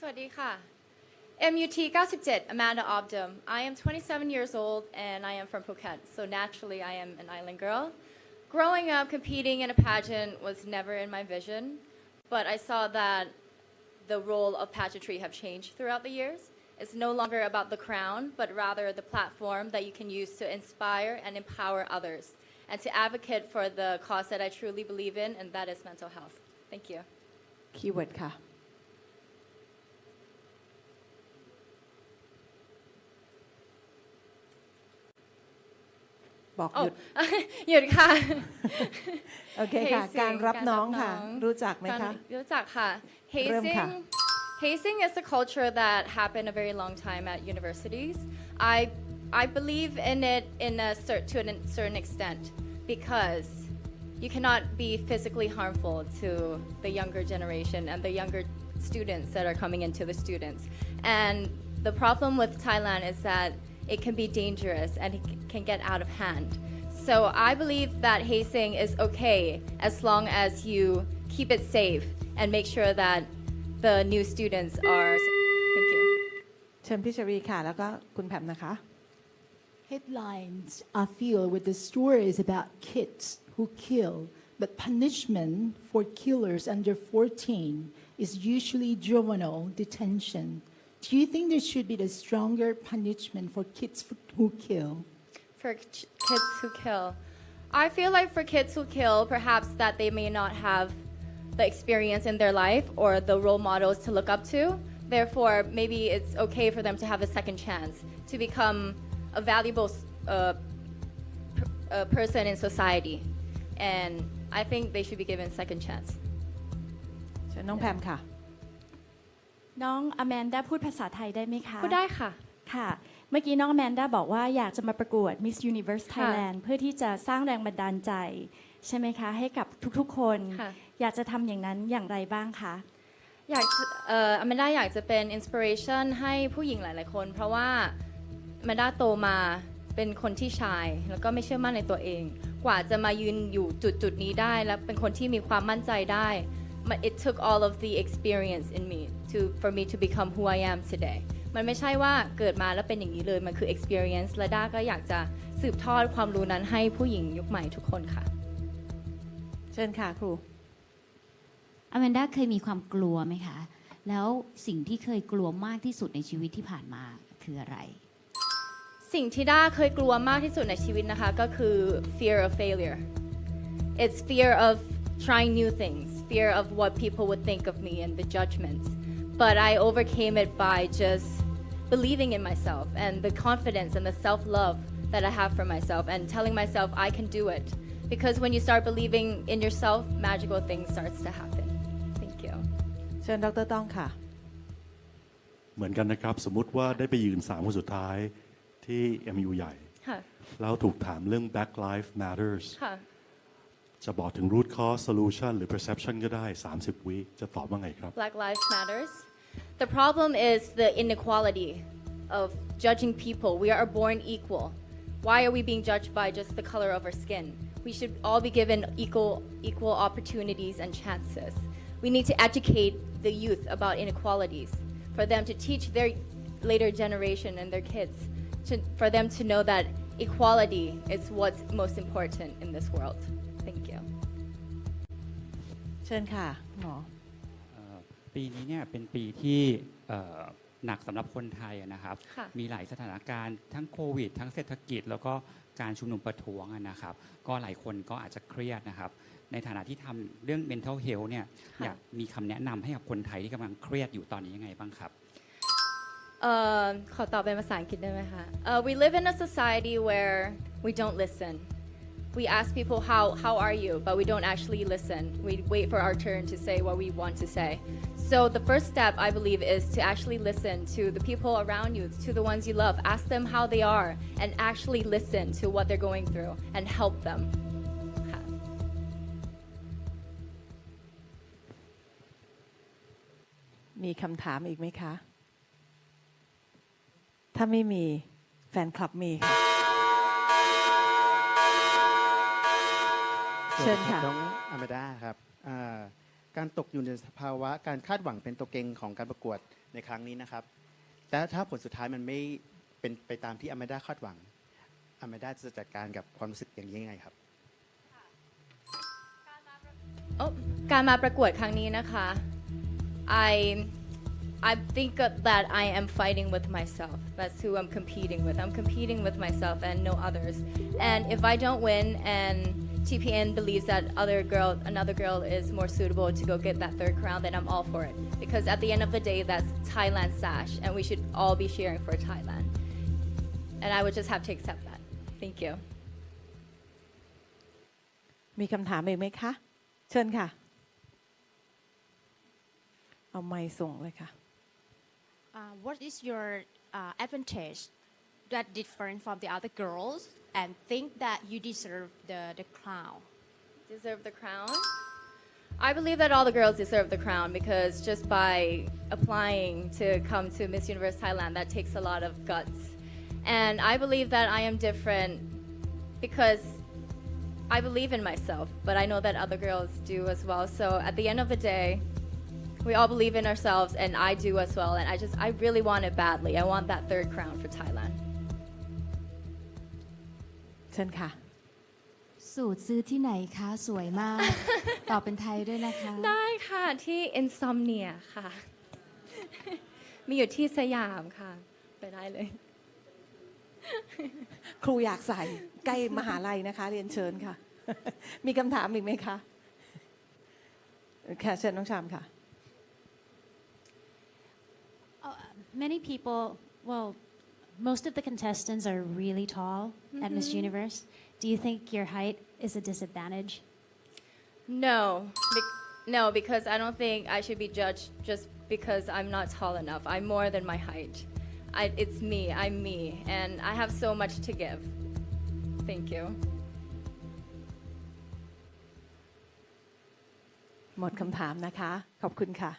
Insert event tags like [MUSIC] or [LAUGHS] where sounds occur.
Swadika. MUT 97, Amanda Obdam. I am 27 years old and I am from Phuket, so naturally I am an island girl. Growing up, competing in a pageant was never in my vision, but I saw that the role of pageantry have changed throughout the years. It's no longer about the crown, but rather the platform that you can use to inspire and empower others and to advocate for the cause that I truly believe in, and that is mental health. Thank you. Keyword บอกห โอ้ ยุด หยุดค่ะ โอเคค่ะ [LAUGHS] Hazing [LAUGHS] การรับน้องค่ะ การรับน้อง รู้จักไหมคะ รู้จักค่ะ เริ่ม hazing ค่ะ hazing is a culture that happened a very long time at universities I I believe in it in a cer- to a certain extent because you cannot be physically harmful to the younger generation and the younger students that are coming into the students and the problem with Thailand is that it can be dangerous and it can get out of hand so I believe that hazing is okay as long as you keep it safe and make sure that the new students are. Thank you. เชิญพี่ชรีค่ะ แล้วก็คุณแพมนะคะ Headlines are filled with the stories about kids who kill, but punishment for killers under 14 is usually juvenile detention. Do you think there should be a stronger punishment for kids who kill? For ch- kids who kill, I feel like for kids who kill, perhaps that they may not have the experience in their life or the role models to look up to. Therefore, maybe it's okay for them to have a second chance to become a valuable uh, per- uh, person in society. And I think they should be given second chance. เชิญน้องแพมค่ะ น้องอแมนด้าพูดภาษาไทยได้ไหมคะพูดได้ค่ะ ค่ะ เมื่อกี้น้องอแมนด้าบอกว่าอยากจะมาประกวด Miss Universe ค่ะ Thailand เพื่อที่จะสร้างแรงบันดาลใจ ใช่ไหมคะ ให้กับทุกๆ คน ค่ะ อยากจะทำอย่างนั้นอย่างไรบ้างคะ อยากจะเอ่ออแมนด้าอยากจะเป็นอินสปิเรชันให้ผู้หญิงหลาย ๆ คน เพราะว่าอแมนด้าโตมาเป็นคนที่ชาย แล้วก็ไม่เชื่อมั่นในตัวเอง กว่าจะมายืนอยู่จุดจุดๆนี้ได้ และเป็นคนที่มีความมั่นใจได้มัน it took all of the experience in me to for me to become who I am today มันไม่ใช่ว่าเกิดมาแล้วเป็นอย่างนี้เลย มันคือ experience และด้าก็อยากจะสืบทอดความรู้นั้นให้ผู้หญิงยุคใหม่ทุกคนค่ะ เชิญค่ะครูอแมนด้าเคยมีความกลัวไหมคะ แล้วสิ่งที่เคยกลัวมากที่สุดในชีวิตที่ผ่านมาคืออะไร สิ่งที่ด้าเคยกลัวมากที่สุดในชีวิตนะคะก็คือ fear of failure it's fear of trying new things fear of what people would think of me and the judgments but I overcame it by just believing in myself and the confidence and the self-love that I have for myself and telling myself I can do it because when you start believing in yourself magical things starts to happen thank you เชิญดรต้องค่ะ เหมือนกันนะครับ สมมุติว่าได้ไปยืนสามคนสุดท้ายที่ MU ใหญ่ ค่ะ แล้วถูกถามเรื่อง Black Lives Matters ค่ะ จะบอกถึง root cause solution หรือ perception ก็ได้ 30 วิจะตอบว่าไงครับ Black Lives Matters. The problem is the inequality of judging people. We are born equal. Why are we being judged by just the color of our skin? We should all be given equal equal opportunities and chances. We need to educate the youth about inequalities for them to teach their later generation and their kids to, for them to know that equality is what's most important in this world. Thank you. เชิญค่ะหมอ เอ่อ ปีนี้เนี่ยเป็นปีที่เอ่อหนักสำหรับคนไทยอะนะครับ ค่ะ มีหลายสถานการณ์ทั้งโควิด ทั้งเศรษฐกิจ แล้วก็การชุมนุมประท้วงอะนะครับ ก็หลายคนก็อาจจะเครียดนะครับ ในฐานะที่ทำเรื่อง mental health เนี่ยค่ะ อยากมีคำแนะนำให้กับคนไทยที่กำลังเครียดอยู่ตอนนี้ยังไงบ้างครับเอ่อขอตอบเป็นภาษาอังกฤษได้ไหมคะ uh, we live in a society where we don't listen we ask people how how are you but we don't actually listen we wait for our turn to say what we want to say so the first step i believe is to actually listen to the people around you to the ones you love ask them how they are and actually listen to what they're going through and help them ค่ะมีคำถามอีกไหมคะ ถ้าไม่มีแฟนคลับมีค่ะ เชิญค่ะ น้องอเมด้าครับอ่า การตกอยู่ในสภาวะการคาดหวังเป็นตัวเก่งของการประกวดในครั้งนี้นะครับ แต่ถ้าผลสุดท้ายมันไม่เป็นไปตามที่อเมด้าคาดหวังอเมด้าจะจัดการกับความรู้สึกอย่างนี้ยังไงครับ โอ้การมาประกวดครั้งนี้นะคะ I I think that I am fighting with myself. That's who I'm competing with. I'm competing with myself and no others. And if I don't win and TPN believes that other girl, another girl is more suitable to go get that third crown, then I'm all for it. Because at the end of the day, that's Thailand sash, and we should all be cheering for Thailand. And I would just have to accept that. Thank you. มีคำถามอีกไหมคะ เชิญค่ะ เอาไม้ส่งเลยค่ะ Uh, what is your uh, advantage that different from the other girls and think that you deserve the, the crown? deserve the crown? I believe that all the girls deserve the crown because just by applying to come to Miss Universe Thailand, that takes a lot of guts. And I believe that I am different because I believe in myself, but I know that other girls do as well. So at the end of the day, we all believe in ourselves, and I do as well. And I just, I really want it badly. I want that third crown for Thailand. เชิญค่ะ สูตรซื้อที่ไหนคะ สวยมาก ตอบเป็นไทยด้วยนะคะ ได้ค่ะที่ insomnia ค่ะ มีอยู่ที่สยามค่ะ ไปได้เลย ครูอยากใส่ใกล้มหาลัยนะคะ เรียนเชิญค่ะ มีคำถามอีกไหมคะค่ะเชิญน้องชามค่ะ Many people, well, most of the contestants are really tall at Miss Universe. Do you think your height is a disadvantage? No, be- no, because I don't think I should be judged just because I'm not tall enough. I'm more than my height. I, it's me, I'm me, and I have so much to give. Thank you. หมดคำถามนะคะ ขอบคุณค่ะ